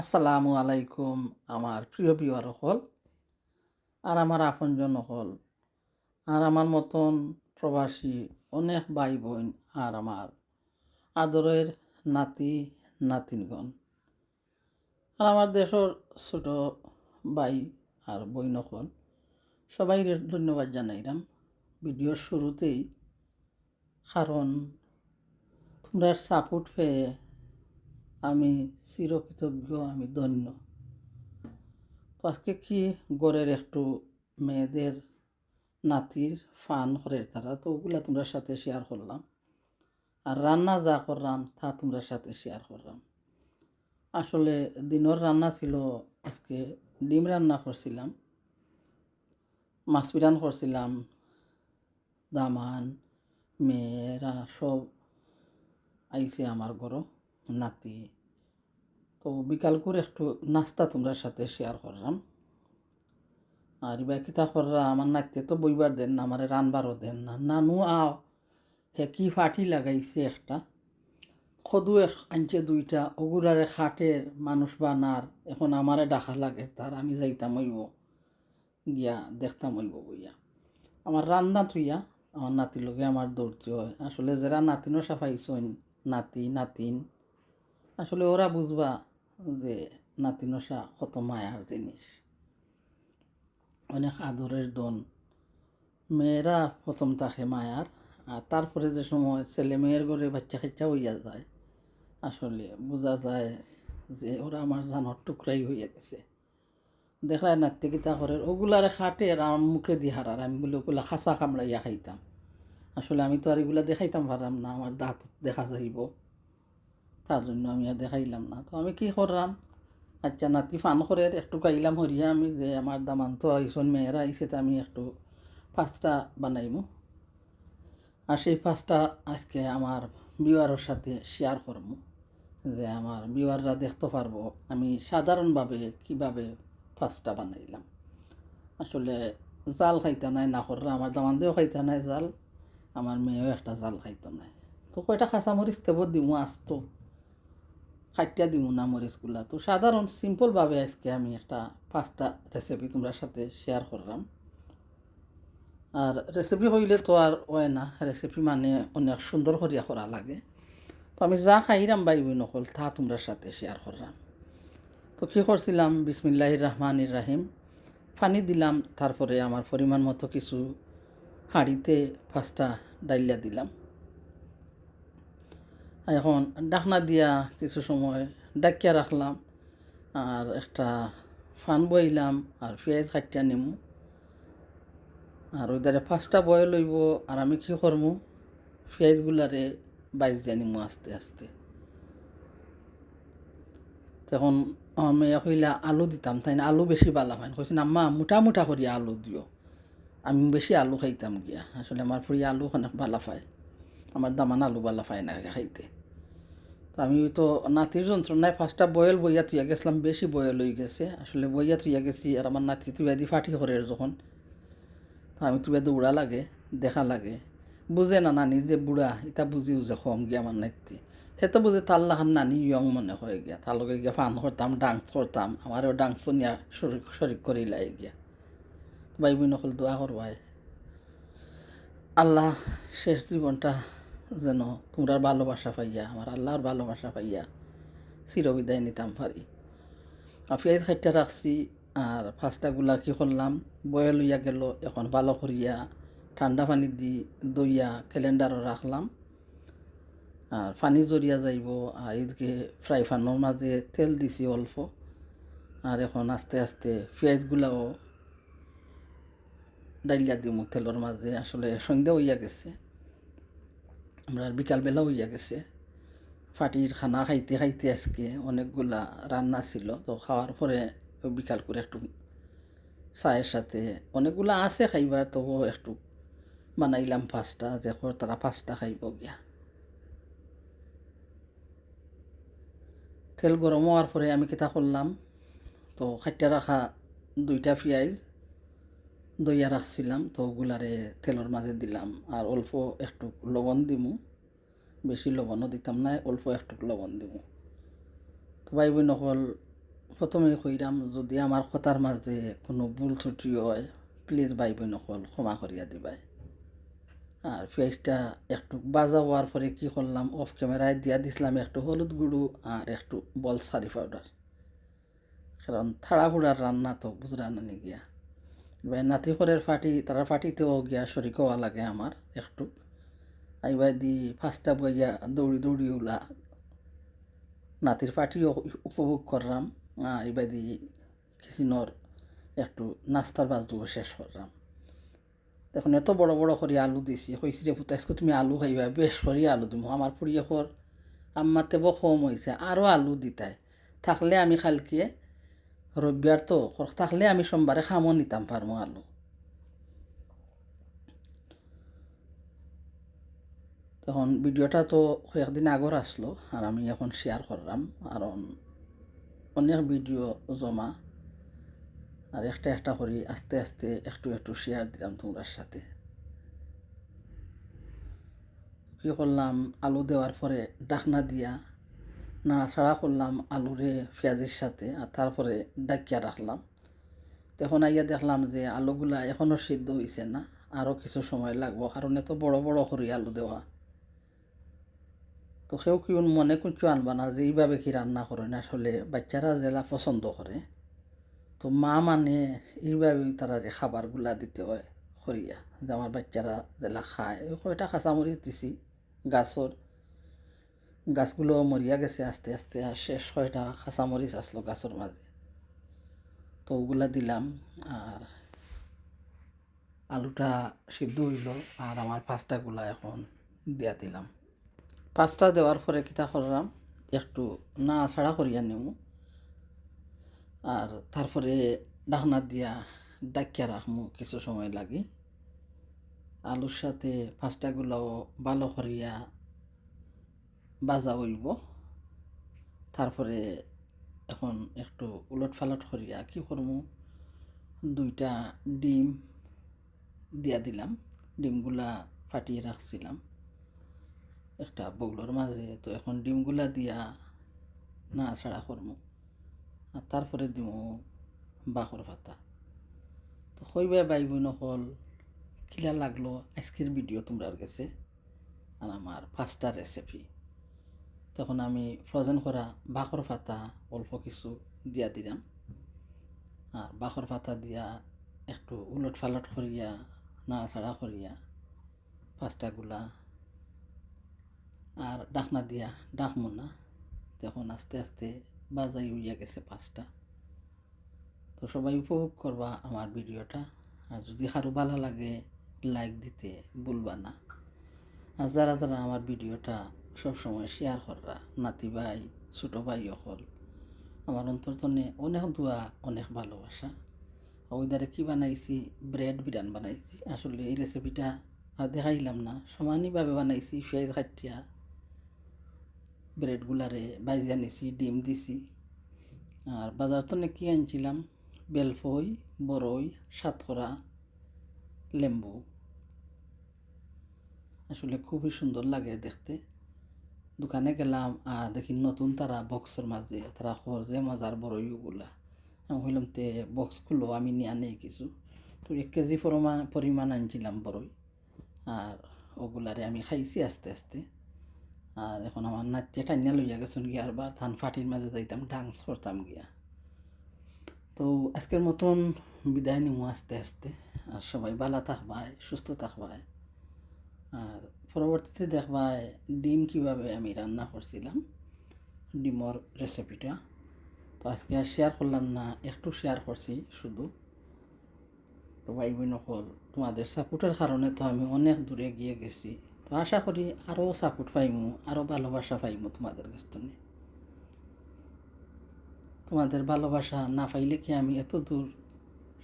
আসসালামু আলাইকুম আমার প্রিয় বিওয়ার হল আর আমার আপনজন হল আর আমার মতন প্রবাসী অনেক ভাই বোন আর আমার আদরের নাতি, নাতিনগণ। আর আমার দেশের ছোট ভাই আর বইন হল সবাই ধন্যবাদ জানাইলাম। ভিডিওর শুরুতেই কারণ তোমরা সাপোর্ট পেয়ে আমি চিরকৃতজ্ঞ আমি ধন্য। আজকে কি গড়ের একটু মেয়েদের নাতির ফান করে তারা তো ওগুলা তোমরা সাথে শেয়ার করলাম। আর রান্না যা করলাম, তা তোমরা সাথে শেয়ার করলাম। আসলে দিনের রান্না ছিল, আজকে ডিম রান্না করছিলাম, মাছ বিরান করছিলাম, দামান, মেয়েরা সব আইছে আমার ঘরও নাতি। তো বিকাল করে একটু নাস্তা তোমরা সাথে শেয়ার করলাম। আর এবার কিতা আমার নাতিতে তো বইবার দেন না, আমার রানবারও দেন না। নানু আও, হে কি ফাটি লাগাইছে একটা। সদু এক আনছে দুইটা ওগুলারে খাটের মানুষ বানার, এখন আমারে ডাকা লাগে, তার আমি যাইতাম হইব, গিয়া দেখতাম হইব বইয়া। আমার রান্না থুইয়া, আমার নাতির লগে আমার দৌড়তে হয়। আসলে যারা নাতিনও সাফাইছইন, নাতি, নাতিন আসলে ওরা বুঝবা যে নাতি নাতিনসা কত মায়ার জিনিস। অনেক আদরের দন মেয়েরা প্রথম থাকে মায়ার, আর তারপরে যে সময় ছেলে মেয়ের ঘরে বাচ্চা কাচ্চা হইয়া যায়, আসলে বোঝা যায় যে ওরা আমার জানোর টুকরাই হইয়া গেছে। দেখায় নাতি কিতা করে, ওগুলারে খাটে আর আমার মুখে দিয়ে হারার আমি বলে ওগুলা খাসা কামড়াইয়া খাইতাম। আসলে আমি তো আর এগুলা দেখাইতাম পারলাম না, আমার দাঁত দেখা যাইব। তার জন্য আমি আর দেখাইলাম না। তো আমি কি করলাম? আচ্ছা নাতি ফান করে একটু গাইলাম হরিয়া আমি যে আমার দামান তো আইসন মেয়েরা আইসে তো আমি একটু পাঁচটা বানাইমু। আর সেই পাঁচটা আজকে আমার বিওয়ারের সাথে শেয়ার করব যে আমার বিওয়াররা দেখতে পারব আমি সাধারণভাবে কীভাবে পাঁচটা বানাইলাম। আসলে জাল খাইতে নাই, না কররা আমার দামান দিয়েও খাইতে নাই জাল, আমার মেয়েও একটা জাল খাইতে নাই। তো কয়টা খাঁচামরিচ তেব দিমু আসতো। খাইটা দিমু না মরিচগুলা তো সাধারণ সিম্পলভাবে আজকে আমি একটা পাঁচটা রেসিপি তোমরা সাথে শেয়ার করলাম। আর রেসিপি হইলে তো আর হয় না। রেসিপি মানে অনেক সুন্দর করিয়া করা লাগে। তো আমি যা খাইরাম বাই বই নকল তা তোমরা সাথে শেয়ার করলাম। তো কী করছিলাম? বিসমিল্লাহ রহমানির রাহিম। পানি দিলাম, তারপরে আমার পরিমাণ মতো কিছু হাঁড়িতে পাঁচটা ডাইলিয়া দিলাম। এখন ডাকনা দিয়া কিছু সময় ডাকিয়া রাখলাম আর একটা ফান বইলাম আর পেঁয়াজ কাটিয়া নিমু। আর ওই দ্বারে পাঁচটা বয়ে লইব আর আমি কী করমু? পেঁয়াজগুলারে বাইজ দিয়া নিমু আস্তে আস্তে। তখন আমি কইলা, আলু দিতাম। তাই না, আলু বেশি বালা হয় কইছেন আম্মা মোটা মোটা করিয়া আলু দিও। আমি বেশি আলু খাইতাম গিয়া। আসলে আমার ফুরি আলু অনেক বালা পায় আমার দামান আলু বালা পায় না খাইতে। আমি তো নাতির যন্ত্রণায় ফার্স্টটা বয়েল বইয়া তুইয়া গেছিলাম, বেশি বয়েল হয়ে গেছে। আসলে বইয়া তুইয়া গেছি আর আমার নাতি তুইয়া দি ফাটি করে যখন। তো আমি তুইয়া দৌড়া লাগে, দেখা লাগে। বুঝে না নানি যে বুড়া এটা বুঝি যে কম গিয়া আমার নাতি। সেটা বুঝে তার লাখান নানি ইয়ং মনে হয় গিয়া। তার লগে গিয়া ফান করতাম, ডান্স করতাম, আমারও ডান্স নিয়া শরিক শরিক করি লাই গিয়া। ভাই বোন নকল দোয়া করবাই আল্লাহ শেষ জীবনটা যেন তোমরা ভালোবাসা পাইয়া, আমার আল্লাহর ভালোবাসা পাইয়া চিরবিদায় নিতাম পারি। পেঁয়াজ খাইটা রাখছি আর ফার্স্টটাগুলা কি করলাম। বয়ে লইয়া গেল, এখন ভালো করিয়া ঠান্ডা পানি দি দইয়া ক্যালেন্ডারও রাখলাম। আর পানি জড়িয়া যাইব, আর এদিকে ফ্রাই ফানোর মাঝে তেল দিছি অল্প। আর এখন আস্তে আস্তে পেঁয়াজগুলাও ডাইলিয়া দিমু তেলের মাঝে, আসলে সন্ধ্যা হইয়া গেছে। আমরা বিকালবেলা হইয়া গেছে। ফাটির খানা খাইতে খাইতে আজকে অনেকগুলা রান্না ছিল, তো খাওয়ার পরে বিকাল করে একটু চায়ের সাথে অনেকগুলা আছে খাইবার তবু একটু বানাইলাম পাঁচটা যে তারা পাঁচটা খাইব গিয়া। তেল গরম হওয়ার পরে আমি কিতা করলাম, তো খাইটা রাখা দুইটা পেঁয়াজ দইয়া রাখছিলাম, তো ওগুলারে তেলের মাঝে দিলাম। আর অল্প একটু লবণ দিমু, বেশি লবণও দিতাম না, অল্প একটু লবণ দিমু। তো ভাই বোন অকল প্রথমে কইরাম, যদি আমার কথার মাঝে কোনো ভুল ত্রুটি হয় প্লিজ ভাই বোন সকল ক্ষমা করিয়া দিবাই। আর পেঁয়াজটা একটু বাজা হওয়ার পরে কি করলাম অফ ক্যামেরায় দিয়া দিছিলাম একটু হলুদ গুঁড়ো আর একটু বল সারি পাউডার কারণ থাড়াহুড়ার রান্না তো বুঝরা নানি গিয়া নাতি করের ফাটি, তারা ফাটিতেও গিয়া শরিক হওয়া লাগে আমার একটু। আইবার দি ফার্স্টটা বইয়া দৌড়ি দৌড়ি ওলা নাতির পাটিও উপভোগ করলাম, আর এবার দি কিচিনর একটু নাস্তার বাজটুকু শেষ করলাম। দেখুন, এত বড় বড় করে আলু দিছি, কইছি রে পুতাইসকো তুমি আলু খাইবা, বেশ করে আলু দিব আমার পরিয়াকর আম্মার তেব কম হয়েছে আরও আলু দিতাই থাকলে আমি কালকে রবিবার তো থাকলে আমি সোমবারে খামও নিতাম পারমো আলু। তখন ভিডিওটা তো কয়েকদিন আগর আসলো আর আমি এখন শেয়ার করলাম, কারণ অনেক ভিডিও জমা আর একটা একটা করি, আস্তে আস্তে একটু একটু শেয়ার দিলাম তোমরার সাথে। কী করলাম, আলু দেওয়ার পরে ডাকনা দিয়া নাড়াছাড়া করলাম আলুরে পেঁয়াজের সাথে আর তারপরে ডাকিয়া রাখলাম। তখন আইয়া দেখলাম যে আলুগুলা এখনও সিদ্ধ হয়েছে না আরও কিছু সময় লাগবো, কারণ এত বড় বড় করে আলু দেওয়া। তো সেও কি মনে কিছু আনবা না যে এইভাবে কি রান্না করে না? আসলে বাচ্চারা জেলা পছন্দ করে। তো মা মানে এইভাবে তারা যে খাবারগুলা দিতে হয় করিয়া, যে আমার বাচ্চারা জেলা খায়। ওই কয়টা কাঁচামরিচ দিছি গাছর গাছগুলো মরিয়া গেছে, আস্তে আস্তে আর শেষ কয়টা কাঁচামরিচ আসলো গাছের মাঝে। তো ওগুলা দিলাম আর আলুটা সিদ্ধ হইল আর আমার পাঁচটাগুলা এখন দিয়া দিলাম। পাঁচটা দেওয়ার পরে কিতা করলাম, একটু না ছাড়া করিয়া নিব আর তারপরে ডাকনা দিয়া ডাকিয়া রাখমু কিছু সময় লাগে। আলুর সাথে পাঁচটাগুলাও ভালো করিয়া বাজা হইব। তারপরে এখন একটু উলট ফালট করিয়া কি করমু? দুইটা ডিম দিয়া দিলাম। ডিমগুলা ফাটিয়ে রাখছিলাম। একটা বগলোর মাঝে। তো এখন ডিমগুলা দিয়া না ছাড়া করমু। আর তারপরে দিমু বাখর পাতা। তো কইবা বাই বোন হল খিলা লাগল আজকের ভিডিও তোমরার গেছে আর আমার পাঁচটা রেসিপি তখন আমি ফ্রোজেন করা বাখর পাতা অল্প কিছু দিয়া দিলাম। আর বাখর পাতা দিয়া একটু উলট ফালট করিয়া, নাড়াচাড়া করিয়া পাঁচটাগুলা আর ডাকনা দিয়া ডাকমো না তখন আস্তে আস্তে বাজাই হইয়া গেছে পাঁচটা। তো সবাই উপভোগ করবা আমার ভিডিওটা। আর যদি কারও ভালো লাগে লাইক দিতে ভুলবা না। আর যারা যারা আমার ভিডিওটা সবসময় শেয়ার কররা। নাতি ভাই, ছোটো ভাই অকল। আমার অন্তর্তনে অনেক দোয়া, অনেক ভালোবাসা। ওইদারে কি বানাইছি? ব্রেড বিরান বানাইছি। আসলে এই রেসিপিটা আর দেখাইলাম না। সমানইভাবে বানাইছি পেঁয়াজ কাটিয়া ব্রেডগুলারে বাইজিয়া আনিছি ডিম দিছি। আর বাজার তো কি আনছিলাম? বেলফই, বরই, সাতকরা, লেম্বু। আসলে খুবই সুন্দর লাগে দেখতে। দোকানে গেলাম, আর দেখি নতুন তারা বক্সের মাঝে তারা যে মজার বড়ইগুলা আমি কইলাম, তে বক্সগুলো আমি নিয়ে নেই কিছু। তো এক কেজি পরিমাণ পরিমাণ আনছিলাম বড়ই, আর ওগুলারে আমি খাইছি আস্তে আস্তে। আর এখন আমার নাচে টাইনা লইয়া গেছেন গিয়া, আর বা ধান ফাটির মাঝে যাইতাম ডান্স করতাম গিয়া। তো আজকের মতন বিদায় নিমু আস্তে আস্তে, আর সবাই ভালো থাকবায়, সুস্থ থাকবায়। আর পরবর্তীতে দেখবায় ডিম কীভাবে আমি রান্না করছিলাম, ডিমর রেসিপিটা তো আজকে আর শেয়ার করলাম না, একটু শেয়ার করছি শুধু। তো ভাই বোন হল তোমাদের সাপোর্টের কারণে তো আমি অনেক দূরে গিয়ে গেছি। তো আশা করি আরও সাপোর্ট পাইমু আরও ভালোবাসা পাইমু তোমাদের কাছ থেকে। তোমাদের ভালোবাসা না পাইলে কি আমি এত দূর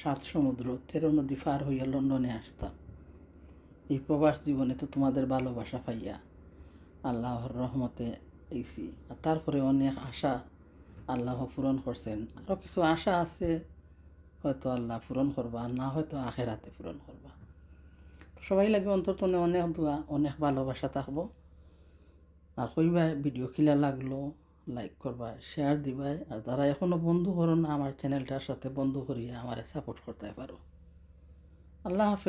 সাত সমুদ্র তেরো নদী পার হইয়া লন্ডনে আসতাম? এই প্রবাস জীবনে তো তোমাদের ভালোবাসা পাইয়া আল্লাহর রহমতে এইছি আর তারপরে অনেক আশা আল্লাহ পূরণ করছেন। আরও কিছু আশা আছে, হয়তো আল্লাহ পূরণ করবা না হয়তো আখেরাতে পূরণ করবা। তো সবাই লাগে অন্তত অনেক দোয়া, অনেক ভালোবাসা থাকব। আর কইবা ভিডিও খিলা লাগল, লাইক করবা, শেয়ার দিবাই আর যারা এখনও বন্ধু করো না, আমার চ্যানেলটার সাথে বন্ধু করিয়া আমারে সাপোর্ট করতে পারো। আল্লাহ হাফেজ।